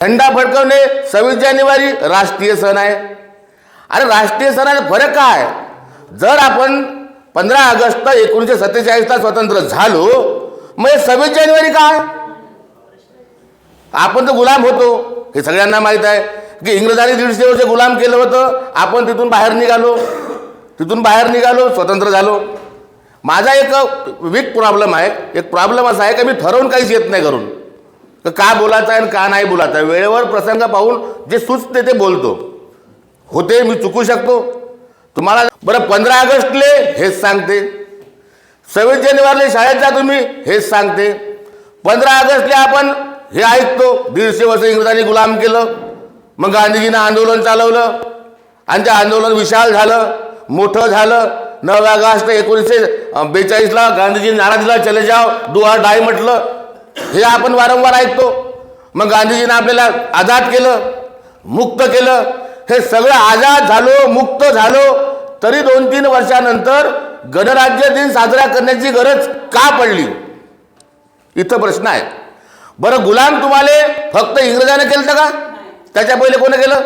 झेंडा फडकवणे सव्वीस जानेवारी राष्ट्रीय सण आहे. अरे राष्ट्रीय सणाचा फरक काय? जर आपण पंधरा ऑगस्ट एकोणीसशे सत्तेचाळीसला स्वतंत्र झालो मग सव्वीस जानेवारी काय? आपण तर गुलाम होतो हे सगळ्यांना माहीत आहे. की इंग्रजांनी दीडशे वर्ष गुलाम केलं होतं आपण तिथून बाहेर निघालो. तिथून बाहेर निघालो स्वतंत्र झालो. माझा एक वीक प्रॉब्लेम आहे. एक प्रॉब्लेम असा आहे की मी ठरवून काहीच येत नाही करून तर का बोलायचं आहे आणि का नाही बोलायचं आहे? वेळेवर प्रसंग पाहून जे सुचते ते बोलतो. होते मी चुकू शकतो. तुम्हाला बरं पंधरा ऑगस्टले हेच सांगते. सव्वीस जानेवारीला शाळेत जा तुम्ही हेच सांगते. पंधरा ऑगस्टले आपण हे ऐकतो. दीडशे वर्ष इंग्रजांनी गुलाम केलं. मग गांधीजीनं आंदोलन चालवलं. आणि ते आंदोलन विशाल झालं मोठं झालं. नऊ ऑगस्ट एकोणीसशे बेचाळीसला गांधीजी नारा दिला चले जाव दुआ डाय म्हटलं. हे आपण वारंवार ऐकतो. मग गांधीजीनं आपल्याला आझाद केलं मुक्त केलं. हे सगळं आझाद झालो मुक्त झालो तरी दोन तीन वर्षानंतर गणराज्य दिन साजरा करण्याची गरज का पडली? इथं प्रश्न आहे. बरं गुलाम तुम्हाला फक्त इंग्रजाने केलं का? त्याच्या पहिले कोणी केलं?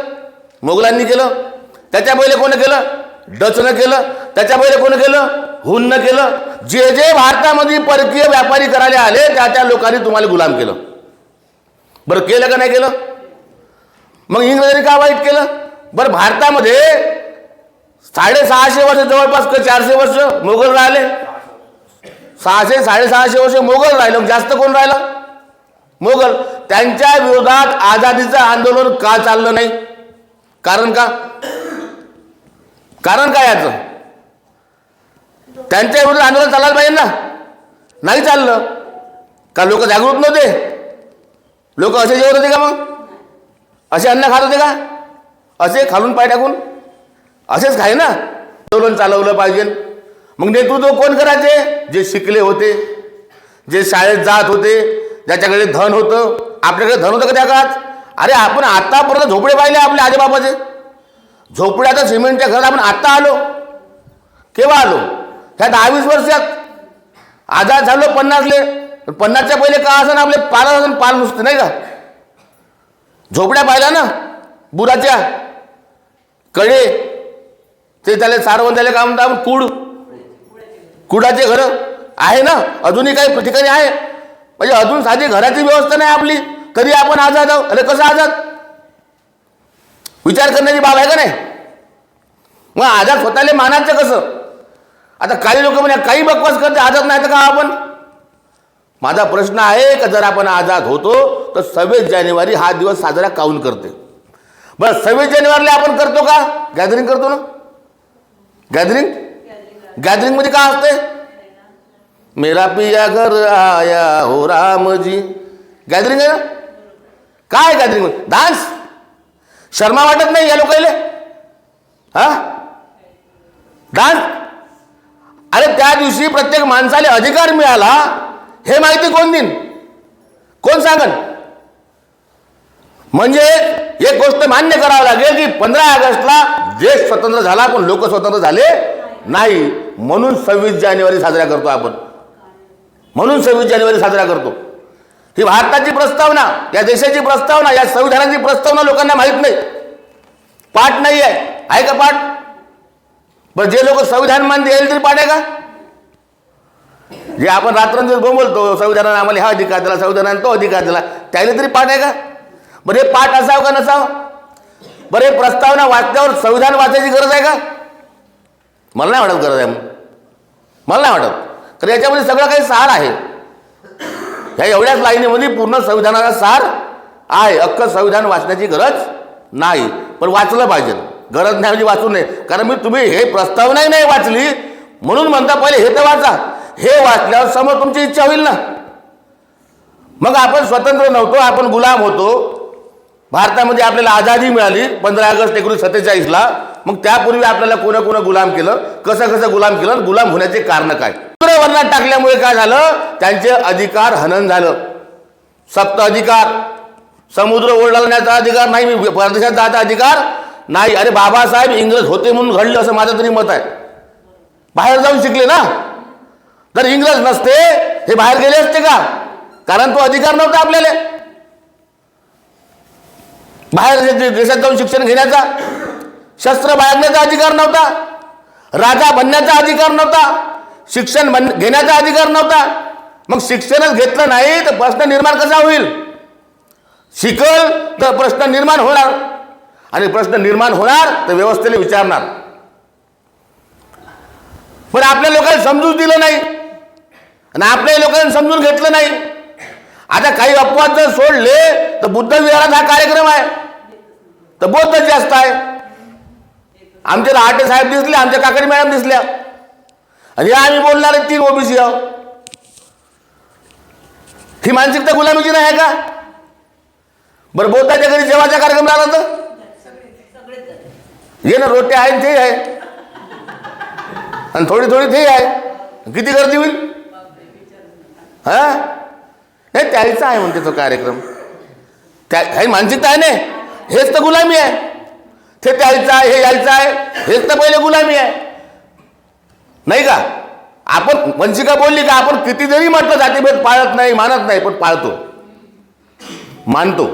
मोगलांनी केलं. त्याच्या पहिले कोणी केलं? डचनं केलं त्याच्या पहिले कोणी केलं? हुननं केलं. जे जे भारतामध्ये परकीय व्यापारी करायला आले त्या त्या लोकांनी तुम्हाला गुलाम केलं. बरं केलं का नाही केलं? मग इंग्रजांनी का वाईट केलं? बरं भारतामध्ये साडेसहाशे वर्ष जवळपास क- चारशे वर्ष मोगल राहिले. सहाशे साडेसहाशे वर्ष मोगल राहिलं. मग जास्त कोण राहिलं? मोगल. त्यांच्या विरोधात आझादीचं आंदोलन का चाललं नाही? कारण का? कारण काय याचं? त्यांच्या विरुद्ध आंदोलन चालायला पाहिजे ना. नाही चाललं का लोक जागृत नव्हते? लोक असे जेवत होते का मग? असे अन्न खात होते का? असे खालून पाय टाकून? असेच खाय ना. आंदोलन चालवलं पाहिजे. मग नेतृत्व कोण करायचे? जे शिकले होते जे शाळेत जात होते ज्याच्याकडे धन होतं. आपल्याकडे धन होतं का त्या काळात? अरे आपण आतापर्यंत झोपडे पाहिले आपल्या आजोबापाचे. झोपड्याचं सिमेंटच्या घरात आपण आत्ता आलो. केव्हा आलो? ह्या दहावीस वर्षात. आजाद झालो पन्नासले. पन्नासच्या पहिले का असं आपले पाल असं पाल नुसते नाही का? झोपड्या पाहिल्या ना? बुराच्या. कळे. ते त्याला सारवण त्याला काय म्हणतात? कूड. कुडाचे घरं आहे ना? अजूनही काही ठिकाणी आहे. म्हणजे अजून साधी घराची व्यवस्था नाही आपली. तरी आपण आजाद आहोत. अरे कसं आजाद? विचार करण्याची बाब आहे का नाही? मग आझाद स्वतःला मानायचं कसं? आता काही लोक म्हणजे काही बकवास करते आझाद नाही तर का आपण? माझा प्रश्न आहे का जर आपण आझाद होतो तर सव्वीस जानेवारी हा दिवस साजरा काऊन करते? बरं सव्वीस जानेवारीला आपण करतो का? गॅदरिंग करतो ना? गॅदरिंग? गॅदरिंग म्हणजे मध्ये असते मेरा पिया घर आया हो रामजी. गॅदरिंग आहे ना? काय गॅदरिंग? डान्स? शर्मा वाटत नाही या लोकांना हा? डान्स अरे त्या दिवशी प्रत्येक माणसाला अधिकार मिळाला हे माहिती कोण देईन? कोण सांगन? म्हणजे एक गोष्ट मान्य करावं लागेल की पंधरा ऑगस्टला देश स्वतंत्र झाला पण लोक स्वतंत्र झाले नाही. म्हणून सव्वीस जानेवारी साजरा करतो आपण. म्हणून सव्वीस जानेवारी साजरा करतो. ही भारताची प्रस्तावना या देशाची प्रस्तावना या संविधानाची प्रस्तावना लोकांना माहीत नाही. पाठ नाही आहे आहे का पाठ? बरं जे लोक संविधान मानते येईल तरी पाठ आहे का? जे आपण रात्रंदिवस बोलतो संविधानानं आम्हाला हा अधिकार दिला संविधानाने तो अधिकार दिला त्याला तरी पाठ आहे का? बरं हे पाठ असावं का नसावं? बरं हे प्रस्तावना वाचल्यावर संविधान वाचायची गरज आहे का? मला नाही वाटत गरज आहे. मला नाही वाटत. तर याच्यामध्ये सगळं काही सार आहे. ह्या एवढ्याच लाईनीमध्ये पूर्ण संविधानाचा सार आहे. अख्ख संविधान वाचण्याची गरज नाही. पण वाचलं पाहिजे. गरज नाही म्हणजे वाचू नये. कारण मी तुम्ही हे प्रस्तावनाही नाही वाचली. म्हणून म्हणता पहिले हे तर वाचा. हे वाचल्यावर समोर तुमची इच्छा होईल ना. मग आपण स्वतंत्र नव्हतो आपण गुलाम होतो. भारतामध्ये आपल्याला आझादी मिळाली पंधरा ऑगस्ट एकोणीसशे सत्तेचाळीसला. मग त्यापूर्वी आपल्याला कोणा कोणा गुलाम केलं? कसं कसं गुलाम केलं? आणि गुलाम होण्याचे कारण काय? दुसऱ्या टाकल्यामुळे काय झालं? त्यांचे अधिकार हनन झालं. सप्त अधिकार. समुद्र ओलांडण्याचा अधिकार नाही मी परदेशात जायचा अधिकार नाही. अरे बाबासाहेब इंग्रज होते म्हणून घडले असं माझं तरी मत आहे. बाहेर जाऊन शिकले ना? तर इंग्रज नसते हे बाहेर गेले असते का? कारण तो अधिकार नव्हता आपल्याला. बाहेर देशात जाऊन शिक्षण घेण्याचा शस्त्र बाळगण्याचा अधिकार नव्हता. राजा बनण्याचा अधिकार नव्हता. शिक्षण बन घेण्याचा अधिकार नव्हता. मग शिक्षणच घेतलं नाही तर प्रश्न निर्माण कसा होईल? शिकल तर प्रश्न निर्माण होणार. आणि प्रश्न निर्माण होणार तर व्यवस्थेने विचारणार. पण आपल्या लोकांनी समजून दिलं नाही. आणि आपल्या लोकांनी समजून घेतलं नाही. आता काही अपवाद जर सोडले तर बुद्ध विहारात हा कार्यक्रम आहे. तर बौद्ध जास्त आहे. आमचे आटे साहेब दिसले आमच्या काकडी मॅडम दिसल्या. आणि या आम्ही बोलणारे तीन ओबीसी आहो. ही मानसिकता गुलामीची नाही आहे का? बरं बोलताच्या घरी जेवाचा कार्यक्रम राहिला तर? ये ना रोटे आहे ते आहे. आणि थोडी थोडी ते आहे. किती गर्दी होईल? हा? नाही त्याचा आहे म्हणते तो कार्यक्रम. त्या हे मानसिकता आहे ना? हेच तर गुलामी आहे. ते त्यायचं आहे हे यायचं आहे. हेच तर पहिले गुलामी आहे. नाही का? आपण वंशिका बोलली का आपण किती जरी म्हटलं जातीभेद पाळत नाही मानत नाही पण पाळतो. मानतो.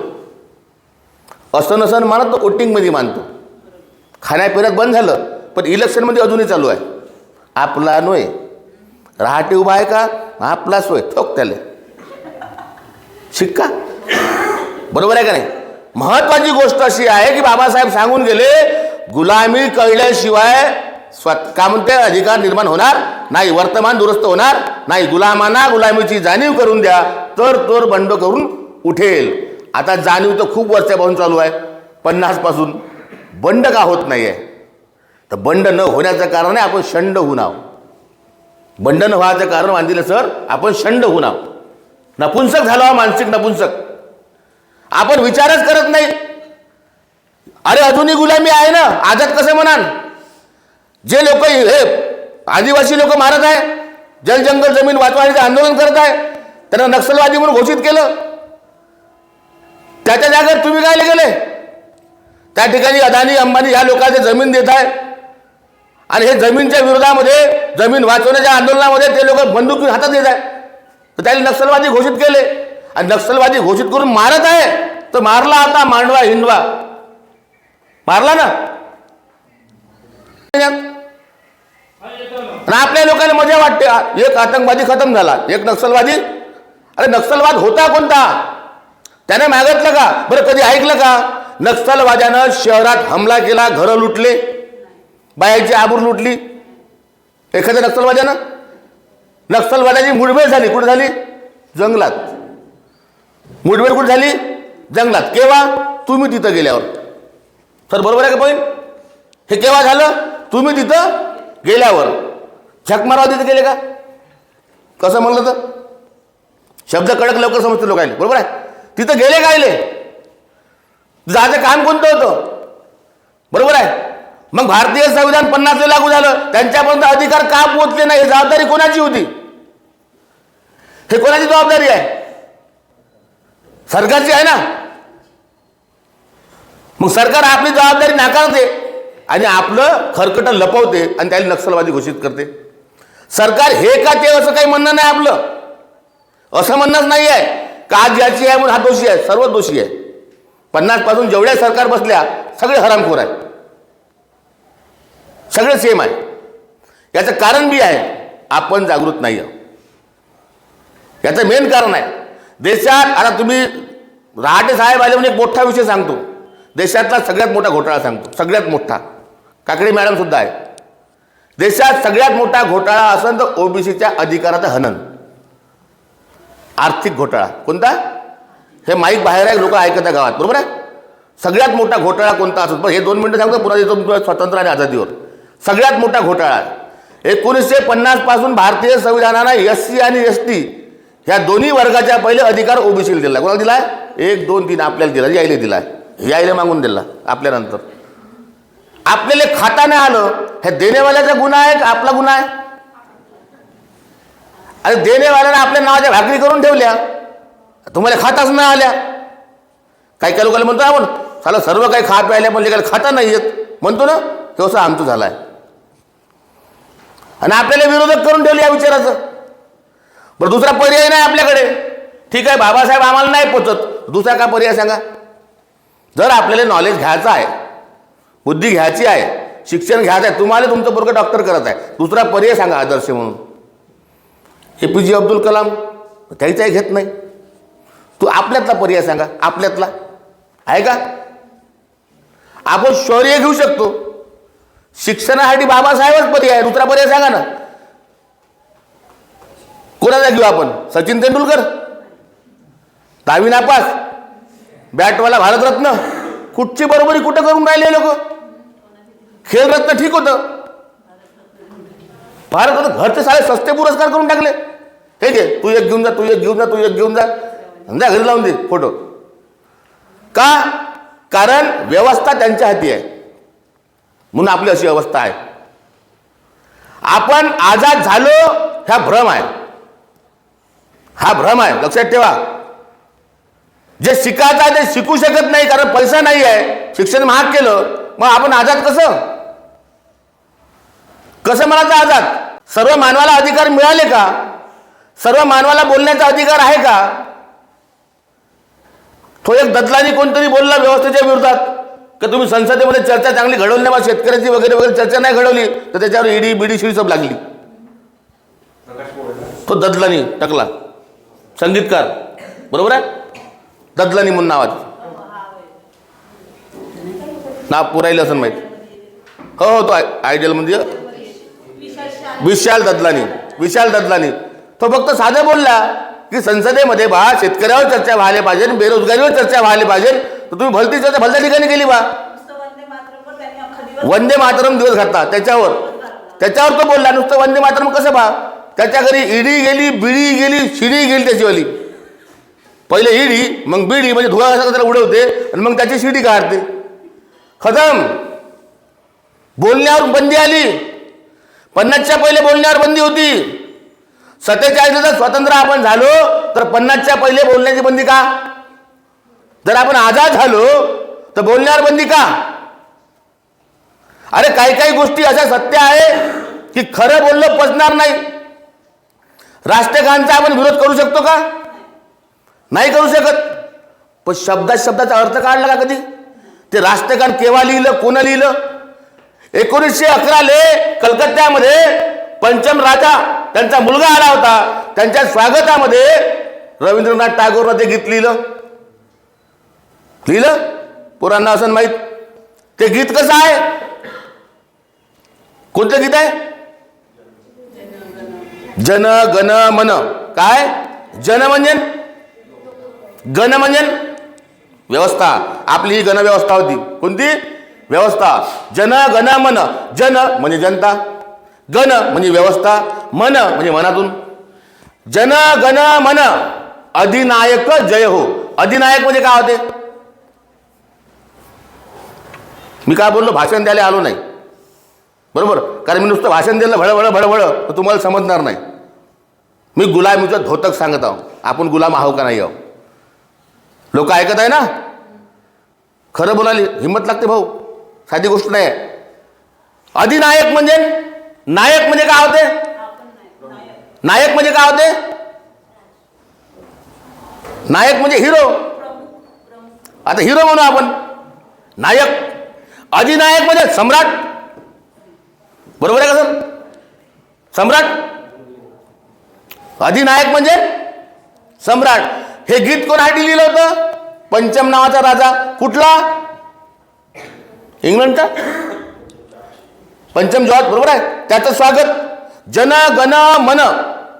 असं नसन मानत तो वोटिंगमध्ये मानतो. खाण्यापिण्यात बंद झालं पण इलेक्शनमध्ये अजूनही चालू आहे. आपला नोय. रहाटे उभा आहे का? आपला सोय. ठोक त्याला. शिक्का. बरोबर आहे का नाही? महत्वाची गोष्ट अशी आहे की बाबासाहेब सांगून गेले गुलामी कळल्याशिवाय स्वत का म्हणते अधिकार निर्माण होणार नाही. वर्तमान दुरुस्त होणार नाही. गुलामांना गुलामीची जाणीव करून द्या. तर तोर बंड करून उठेल. आता जाणीव तर खूप वर्षापासून चालू आहे. पन्नासपासून बंड का होत नाही आहे तर बंड न होण्याचं कारण आहे आपण शंड होऊन आहोत बंड न व्हायचं कारण मानदिलं सर आपण शंड होऊन आहोत नपुंसक झालो मानसिक नपुंसक. आपण विचारच करत नाही. अरे अजूनही गुलामी आहे ना? आझाद कसं म्हणाल जे लोक हे आदिवासी लोक मारत आहे जलजंगल जमीन वाचवायचं आंदोलन करत आहे त्यांना नक्षलवादी म्हणून घोषित केलं. त्याच्या जागेवर तुम्ही काय गेले त्या ठिकाणी अदानी अंबानी ह्या लोकांचे जमीन देत आहे. आणि हे जमीनच्या विरोधामध्ये जमीन वाचवण्याच्या आंदोलनामध्ये ते लोक बंदूक हातात येत आहे तर त्याने नक्षलवादी घोषित केले. आणि नक्षलवादी घोषित करून मारत आहे. तर मारला आता मांडवा हिंडवा. मारला ना? आणि आपल्या लोकांना मजा वाटते. एक आतंकवादी खतम झाला. एक नक्षलवादी. अरे नक्षलवाद होता कोणता? त्याने मागितलं का? बरं कधी ऐकलं का? नक्षलवाद्यानं शहरात हमला केला घरं लुटले बायाची आबूर लुटली. एखाद्या नक्षलवाद्यानं? नक्षलवाद्याची मुठभेड झाली. कुठे झाली? जंगलात. मुठभेड कुठे झाली? जंगलात. केव्हा? तुम्ही तिथं गेल्यावर. सर बरोबर आहे का पॉईंट हे केव्हा झालं? तुम्ही तिथं गेल्यावर. झक मारावं तिथे गेले का? कसं म्हणलं तर? शब्द कडक लवकर समजते लोकांनी. बरोबर आहे? तिथं गेले गायले जायचं काम कोणतं होतं? बरोबर आहे? मग भारतीय संविधान पन्नासला लागू झालं. त्यांच्यापर्यंत अधिकार का पोहोचले नाही? ही जबाबदारी कोणाची होती? हे कोणाची जबाबदारी आहे? सरकारची आहे ना? मग सरकार आपली जबाबदारी नाकारते आणि आपलं खरकटं लपवते आणि त्याला नक्षलवादी घोषित करते. सरकार हे का ते असं काही म्हणणं नाही आपलं? असं म्हणणंच नाही आहे. का ज्याची आहे म्हणून हा दोषी आहे सर्व दोषी आहे. पन्नासपासून जेवढ्या सरकार बसल्या सगळे हरामखोर आहे सगळे सेम आहे याचं कारण बी आहे आपण जागृत नाही आहोत याचं मेन कारण आहे. देशात आता तुम्ही रहाटे साहेब आले म्हणून एक मोठा विषय सांगतो. देशातला सगळ्यात मोठा घोटाळा सांगतो. सगळ्यात मोठा. काकडे मॅडमसुद्धा आहे देशात सगळ्यात मोठा घोटाळा असेल तर ओबीसीच्या अधिकाराचं हनन. आर्थिक घोटाळा. कोणता? हे माईक बाहेर आहे लोक ऐकत आहे गावात. बरोबर आहे? सगळ्यात मोठा घोटाळा कोणता असतो पण हे दोन मिनिटं सांगतो पुन्हा येतो स्वतंत्र आणि आझादीवर. सगळ्यात मोठा घोटाळा. एकोणीसशे पन्नासपासून भारतीय संविधानानं एस सी आणि एस टी ह्या दोन्ही वर्गाच्या पहिले अधिकार ओबीसीला दिला. कोणाला दिलाय? एक दोन तीन आपल्याला दिला. यायला दिलाय. यायला मागून दिला. आपल्यानंतर. आपल्याला खाता नाही आलं हे देणेवाल्याचा गुन्हा आहे का आपला गुन्हा आहे? अरे देणेवाल्यानं आपल्या नावाच्या भाकरी करून ठेवल्या. तुम्हाला खाताच नाही आल्या. काही काही लोकांना म्हणतो आपण साला सर्व काही खा प्यायला म्हणजे काही खाता नाही येत. म्हणतो ना हे असं आमचं झालं आहे आणि आपल्याला विरोधक करून ठेवले या विचाराचं. बरं दुसरा पर्याय नाही आपल्याकडे. ठीक आहे बाबासाहेब आम्हाला नाही पोचत. दुसरा का पर्याय सांगा? जर आपल्याला नॉलेज घ्यायचं आहे बुद्धी घ्यायची आहे शिक्षण घ्यायचं आहे तुम्हाला तुमचं पोरगं डॉक्टर करत आहे. दुसरा पर्याय सांगा आदर्श म्हणून. ए पी जे अब्दुल कलाम त्याचाही घेत नाही. तू आपल्यातला पर्याय सांगा आपल्यातला. आहे का? आपण शौर्य घेऊ शकतो. शिक्षणासाठी बाबासाहेबच पर्याय आहे. दुसरा पर्याय सांगा ना. कोणाला घेऊ आपण? सचिन तेंडुलकर? दहावी नापास बॅटवाला भारतरत्न? कुठची बरोबरी कुठं करून राहिले लोक? खेलरत्न ठीक होतं. भारत घरचे सारे सस्ते पुरस्कार करून टाकले. ठीक आहे तू एक घेऊन जा तू एक घेऊन जा तू एक घेऊन जा. समजा घरी लावून दे फोटो. का? कारण व्यवस्था त्यांच्या हाती आहे. म्हणून आपली अशी अवस्था आहे. आपण आजाद झालो ह्या भ्रम आहे. हा भ्रम आहे. लक्षात ठेवा. जे शिकायचं आहे ते शिकू शकत नाही कारण पैसा नाही आहे. शिक्षण महाग केलं. मग आपण आजाद कसं? कसं म्हणायचं आजाद सर्व मानवाला अधिकार मिळाले का? सर्व मानवाला बोलण्याचा अधिकार आहे का? तो एक ददलानी कोणतरी बोलला व्यवस्थेच्या विरोधात की तुम्ही संसदेमध्ये चर्चा चांगली घडवली नाही मग शेतकऱ्याची वगैरे वगैरे चर्चा नाही घडवली तर त्याच्यावर ईडी बिडी शिडी सब लागली. तो ददलानी टकला. संगीतकार. बरोबर आहे? ददलानी म्हणून नावाचं नाव पुरायला असं माहीत. हो हो तो आयडियल म्हणजे विशाल ददलानी विशाल ददलानी. तो फक्त साधं बोलला की संसदेमध्ये बा शेतकऱ्यावर चर्चा व्हायला पाहिजे बेरोजगारीवर चर्चा व्हायला पाहिजे. तर तुम्ही भलती चर्चा भलत्या ठिकाणी केली बा. वंदे मातरम दिवस घातला त्याच्यावर. त्याच्यावर तो बोलला नुसतं वंदे मातरम कसं बा? त्याच्या घरी इडी गेली बिडी गेली शिडी गेली त्याचीवाली. पहिले ईडी मग बीडी म्हणजे धुळा असा त्याला उडवते आणि मग त्याची शिडी काढते. खतम. बोलण्यावर बंदी आली. पन्नासच्या पहिले बोलण्यावर बंदी होती. सत्तेचाळीसला जर स्वतंत्र आपण झालो तर पन्नासच्या पहिले बोलण्याची बंदी का? जर आपण आझाद झालो तर बोलण्यावर बंदी का? अरे काही काही गोष्टी अशा सत्य आहे की खरं बोललं पचणार नाही. राष्ट्रकांचा आपण विरोध करू शकतो का? नाही करू शकत. पण शब्दात शब्दाचा अर्थ काढला का कधी? ते राष्ट्रगान केव्हा लिहिलं कोणं लिहिलं? एकोणीसशे अकराले कलकत्त्यामध्ये पंचम राजा त्यांचा मुलगा आला होता. त्यांच्या स्वागतामध्ये रवींद्रनाथ टागोरनं ते गीत लिहिलं. लिहिलं? पोरांना असं माहीत. ते गीत कसं आहे? कोणतं गीत आहे? जन गण मन. काय? जन म्हणजे? गण म्हणजे व्यवस्था. आपली ही गणव्यवस्था होती. कोणती? व्यवस्था. जन गण मन. जन म्हणजे जनता. गण म्हणजे व्यवस्था. मन म्हणजे मनातून. जन गण मन. अधिनायक जय हो. अधिनायक म्हणजे काय होते? मी काय बोललो? भाषण द्यायला आलो नाही. बरोबर? कारण मी नुसतं भाषण दिलं भळभळ भळभळ तर तुम्हाला समजणार नाही. मी गुलामीचं धोतक सांगत आहो. आपण गुलाम आहो का नाही आहो? लोक ऐकत आहे ना? खरं बोलायला हिंमत लागते भाऊ. साधी गोष्ट नाही अधिनायक म्हणजे? नायक म्हणजे काय होते? नायक म्हणजे काय होते? नायक म्हणजे हिरो. आता हिरो म्हणू आपण. नायक. अधिनायक म्हणजे सम्राट. बरोबर आहे का सर? सम्राट. अधिनायक म्हणजे सम्राट. हे गीत कोणासाठी लिहिलं होतं? पंचम नावाचा राजा. कुठला? इंग्लंडचा पंचम जॉर्ज बरोबर आहे. त्याचं स्वागत. जन गण मन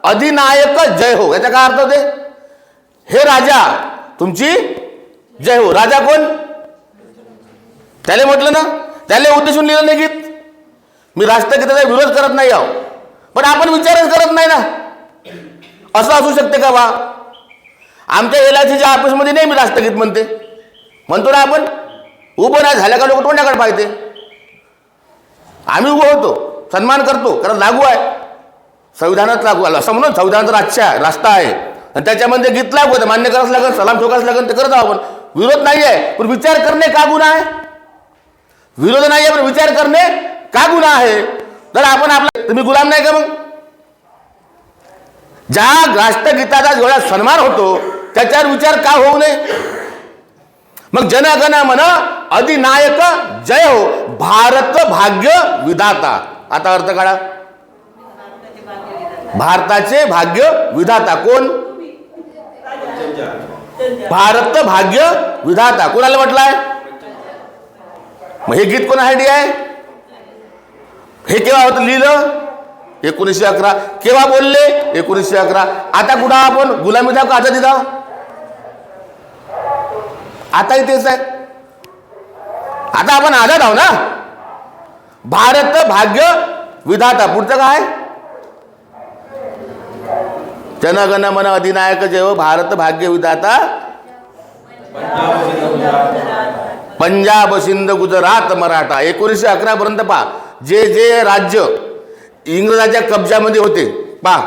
अधिनायक जय हो. याचा काय अर्थ होते? हे राजा तुमची जय हो. राजा कोण? त्याला म्हटलं ना त्याला उद्देशून लिहिलं नाही गीत. मी राष्ट्रगीताचा विरोध करत नाही आहो. पण आपण विचारच करत नाही ना. असं असू शकते का बा? आमच्या एल आय सीच्या ऑफिसमध्ये नेहमी राष्ट्रगीत म्हणते. म्हणतो ना आपण उभं नाही झाल्या का लोक तोंडाकडे पाहिजे आम्ही उभं होतो सन्मान करतो कारण लागू आहे. संविधानात लागू आलं असं म्हणून संविधानाचा राज्य आहे रास्ता आहे. आणि त्याच्यामध्ये गीत लागू होतं मान्य करावंच लागेल सलाम ठोकावंच लागेल ते करत आहोत आपण. विरोध नाही आहे पण विचार करणे का गुन्हा आहे? विरोध नाही आहे पण विचार करणे का गुन्हा आहे? तर आपण आपला तुम्ही गुलाम नाही का मग? ज्या राष्ट्रगीताचा जेवढा सन्मान होतो त्याच्यावर विचार का होऊ नये? मग जनगण म्हणा अधिनायक जय हो भारत भाग्य विधाता. आता अर्थ काढा. भारताचे भाग्य विधाता कोण? भारत भाग्य विधाता. कोणाला म्हटलंय मग हे गीत कोणासाठी आहे? हे केव्हा होतं लिहिलं? एकोणीसशे अकरा. केव्हा बोलले? एकोणीसशे अकरा. आता कुठं आपण? गुलामी दाव का आजादी दाव आताही तेच आहे. आता आपण आझाद आहो ना? भारत भाग्य विधाता. पुढचं काय? जनगण मन अधिनायक जेव हो, भारत भाग्य विधाता. पंजाब सिंध गुजरात मराठा. एकोणीसशे अकरा पर्यंत पहा. जे जे राज्य इंग्रजाच्या कब्जामध्ये होते. पहा.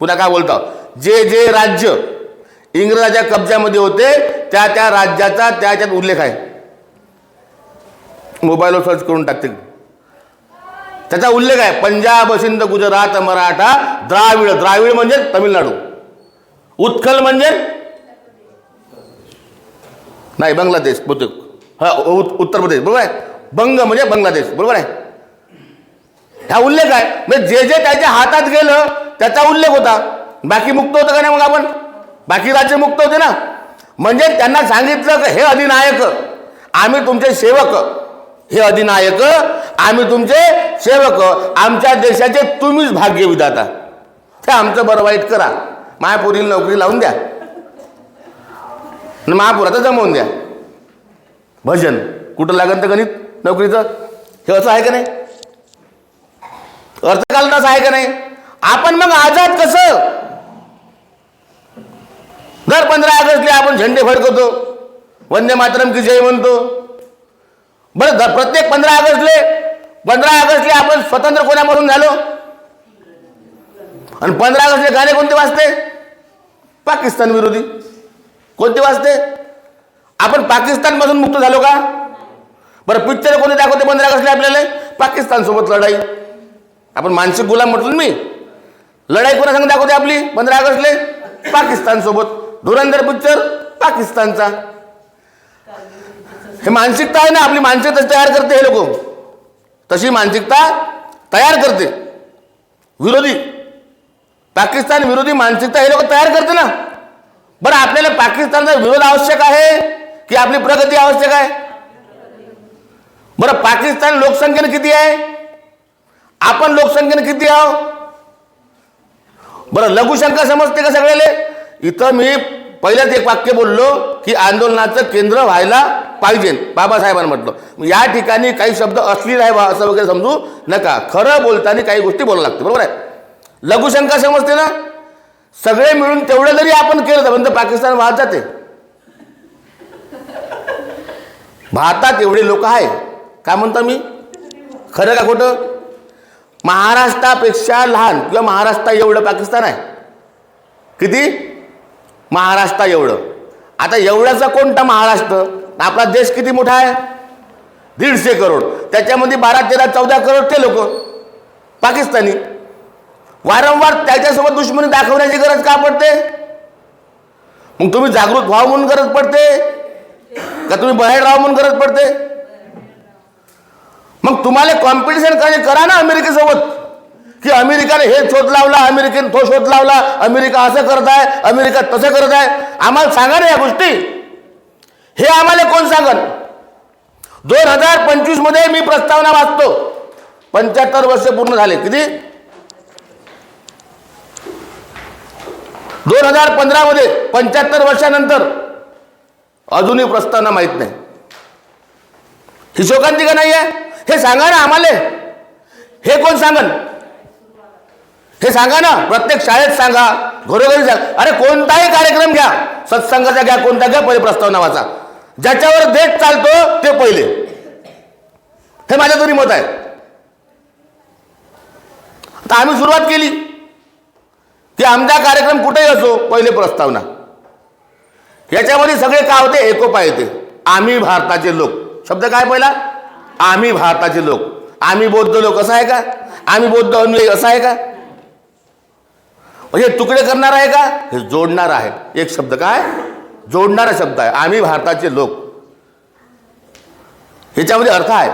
पुन्हा काय बोलतो? जे जे राज्य इंग्रजाच्या कब्जामध्ये होते त्या त्या राज्याचा त्याच्यात उल्लेख आहे. मोबाईलवर सर्च करून टाकतील. त्याचा उल्लेख आहे पंजाब सिंध गुजरात मराठा द्राविड. द्राविड म्हणजे तमिळनाडू. उत्कल म्हणजे? नाही बांगलादेश बहुतेक. हा उत्तर प्रदेश बरोबर आहे? बंग म्हणजे बांगलादेश बरोबर आहे? हा उल्लेख आहे. म्हणजे जे जे त्याच्या हातात गेलं त्याचा उल्लेख होता. बाकी मुक्त होतं का नाही मग आपण? बाकी राज्य मुक्त होते ना? म्हणजे त्यांना सांगितलं की हे अधिनायक आम्ही तुमचे सेवक. हे अधिनायक आम्ही तुमचे सेवक. आमच्या देशाचे तुम्हीच भाग्य विधाता ते आमचं बरं वाईट करा. महापुरील नोकरी लावून द्या. आणि जमवून द्या. भजन कुठं लागेल तर गणित नोकरीचं? हे असं आहे का नाही? अर्थकालनाच आहे का नाही? आपण मग आजाद कसं दर पंधरा ऑगस्टला आपण झेंडे फडकवतो वंदे मातरम की जय म्हणतो. बरं दर प्रत्येक पंधरा ऑगस्टले पंधरा ऑगस्टले आपण स्वतंत्र कोणापासून झालो? आणि पंधरा ऑगस्टले गाणे कोणते वाजते? पाकिस्तान विरोधी. कोणते वाजते? आपण पाकिस्तानपासून मुक्त झालो का? बरं पिक्चर कोणी दाखवते पंधरा ऑगस्टला आपल्याला? पाकिस्तानसोबत लढाई. आपण मानसिक गुलाम म्हटलं मी. लढाई कोणासंग दाखवते आपली? पंधरा ऑगस्टले? पाकिस्तानसोबत. धुरंधर पिक्चर पाकिस्तानचा. हे मानसिकता आहे ना आपली मानसिकता तयार करते हे लोक. तशी मानसिकता तयार करते. विरोधी. पाकिस्तान विरोधी मानसिकता हे लोक तयार करते ना. बरं आपल्याला पाकिस्तानचा विरोध आवश्यक आहे की आपली प्रगती आवश्यक आहे? बरं पाकिस्तान लोकसंख्येनं किती आहे? आपण लोकसंख्येनं किती आहो बरं लघुशंका समजते का सगळ्याले? इथं मी पहिल्याच एक वाक्य बोललो की आंदोलनाचं केंद्र व्हायला पाहिजे बाबासाहेबांनी म्हटलं मग या ठिकाणी काही शब्द अश्लील आहे बा असं वगैरे समजू नका. खरं बोलताना काही गोष्टी बोलावं लागते बरोबर आहे? लघुशंका समजते ना? सगळे मिळून तेवढं जरी आपण केलं तर म्हणजे पाकिस्तान वाहत जाते. भारतात एवढे लोक आहे. काय म्हणता मी? खरं का खोटं? महाराष्ट्रापेक्षा लहान किंवा महाराष्ट्रा एवढं पाकिस्तान आहे. किती? महाराष्ट्र एवढं. आता एवढ्याचा कोणता महाराष्ट्र? आपला देश किती मोठा आहे? दीडशे करोड. त्याच्यामध्ये बारा तेरा चौदा करोड ते लोक. पाकिस्तानी. वारंवार त्याच्यासोबत दुश्मनी दाखवण्याची गरज का पडते? मग तुम्ही जागृत व्हावं म्हणून गरज पडते? का तुम्ही बाहेर राहावं म्हणून गरज पडते? मग तुम्हाला कॉम्पिटिशन करा ना अमेरिकेसोबत? की अमेरिकाने हे शोध लावला अमेरिकेने तो शोध लावला अमेरिका असं करत आहे अमेरिका तसं करत आहे. आम्हाला सांगा ना या गोष्टी. हे आम्हाला कोण सांगल? दोन हजार पंचवीसमध्ये मी प्रस्तावना वाचतो. पंच्याहत्तर वर्ष पूर्ण झाले. किती? दोन हजार पंधरा मध्ये पंच्याहत्तर वर्षानंतर. अजूनही प्रस्तावना माहीत नाही. ही शोकांतिका नाही आहे हे सांगा ना आम्हाला. हे कोण सांगन हे सांगा ना प्रत्येक शाळेत सांगा. घरोघरी सांगा. अरे कोणताही कार्यक्रम घ्या. सत्संगाचा घ्या कोणता घ्या पहिले प्रस्तावना नावाचा. ज्याच्यावर देश चालतो ते पहिले. हे माझ्या दोन्ही मत आहे आता आम्ही सुरुवात केली. की आमचा कार्यक्रम कुठेही असो पहिले प्रस्तावना. याच्यामध्ये सगळे काय होते? एकोपा येते आम्ही भारताचे लोक. शब्द काय पहिला? आम्ही भारताचे लोक. आम्ही बौद्ध लोक असं आहे का? आम्ही बौद्ध अनुयायी असं आहे का? म्हणजे तुकडे करणार आहे का? हे जोडणार आहे. एक शब्द काय? जोडणारा शब्द आहे. आम्ही भारताचे लोक. ह्याच्यामध्ये अर्थ आहे.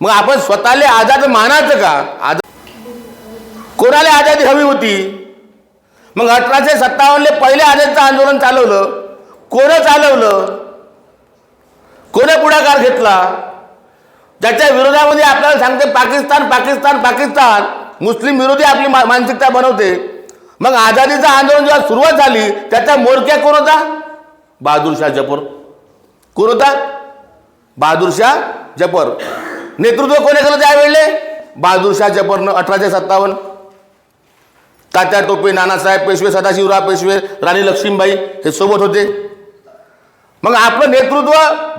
मग आपण स्वतःला आझाद मानायचं का? आझाद कोणाला आझादी हवी होती? मग अठराशे सत्तावन्नले पहिले आझादीचं आंदोलन चालवलं. कोणं चालवलं? कोणी पुढाकार घेतला? ज्याच्या विरोधामध्ये आपल्याला सांगते पाकिस्तान पाकिस्तान पाकिस्तान. मुस्लिम विरोधी आपली मा- मानसिकता बनवते. मग आझादीचं आंदोलन जेव्हा सुरुवात झाली त्याचा मोरक्या कोण होता? बहादूरशाह जफर. कोण होता? बहादूरशाह जफर. नेतृत्व कोणी केलं त्यावेळेले? बहादूरशाह जफरनं अठराशे सत्तावन्न. तात्या टोपे नानासाहेब पेशवे सदाशिवराव पेशवे राणी लक्ष्मीबाई हे सोबत होते. मग आपलं नेतृत्व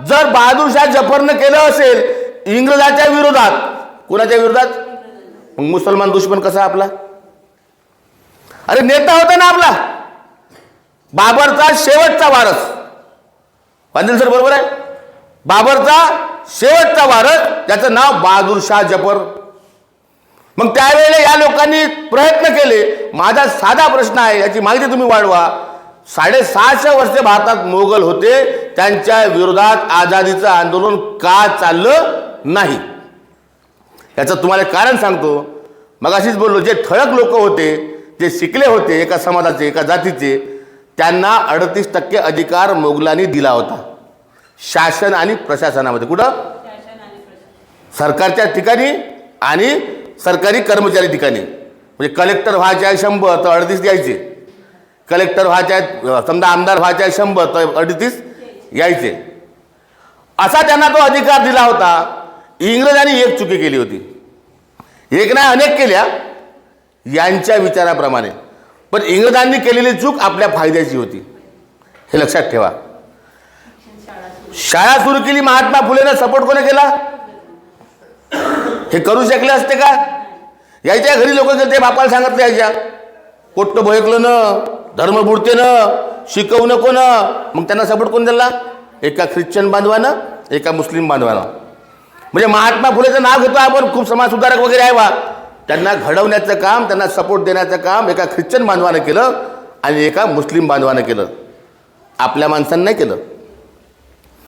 जर बहादूरशाह जफरनं केलं असेल इंग्रजाच्या विरोधात कोणाच्या विरोधात? मग मुसलमान दुश्मन कसा आपला? अरे नेता होता ना आपला. बाबरचा शेवटचा वारस. पाटील सर बरोबर आहे? बाबरचा शेवटचा वारस त्याचं नाव बहादूरशाह जफर. मग त्यावेळेला या लोकांनी प्रयत्न केले. माझा साधा प्रश्न आहे याची माहिती तुम्ही वाढवा. साडेसहाशे वर्षे भारतात मोगल होते. त्यांच्या विरोधात आझादीचं आंदोलन का चाललं नाही? याचं तुम्हाला कारण सांगतो. मग अशीच बोललो जे ठळक लोक होते जे शिकले होते एका समाजाचे एका जातीचे त्यांना अडतीस टक्के अधिकार मोगलांनी दिला होता. शासन आणि प्रशासनामध्ये. कुठं? सरकारच्या ठिकाणी आणि सरकारी कर्मचारी ठिकाणी. म्हणजे कलेक्टर व्हायचे आहे शंभर तर अडतीस द्यायचे. कलेक्टर व्हायचे आहेत समजा आमदार व्हायचे आहे शंभर तर अडतीस यायचे. असा त्यांना तो अधिकार दिला होता. इंग्रजांनी एक चुकी केली होती. एक नाही अनेक केल्या. यांच्या विचाराप्रमाणे. पण इंग्रजांनी केलेली चूक आपल्या फायद्याची होती. हे लक्षात ठेवा. शाळा सुरू केली महात्मा फुलेनं सपोर्ट कोणी केला? हे करू शकले असते का? यायच्या घरी लोक ते बापाला सांगत यायच्या. पोट्ट भोयकलं न धर्म बुडते न शिकवू नको न. मग त्यांना सपोर्ट कोण दिला? एका ख्रिश्चन बांधवानं एका मुस्लिम बांधवानं. म्हणजे महात्मा फुलेचं नाव घेतो आपण खूप समाजसुधारक वगैरे आहे बा. त्यांना घडवण्याचं काम त्यांना सपोर्ट देण्याचं काम एका ख्रिश्चन बांधवानं केलं आणि एका मुस्लिम बांधवानं केलं. आपल्या माणसांनी नाही केलं.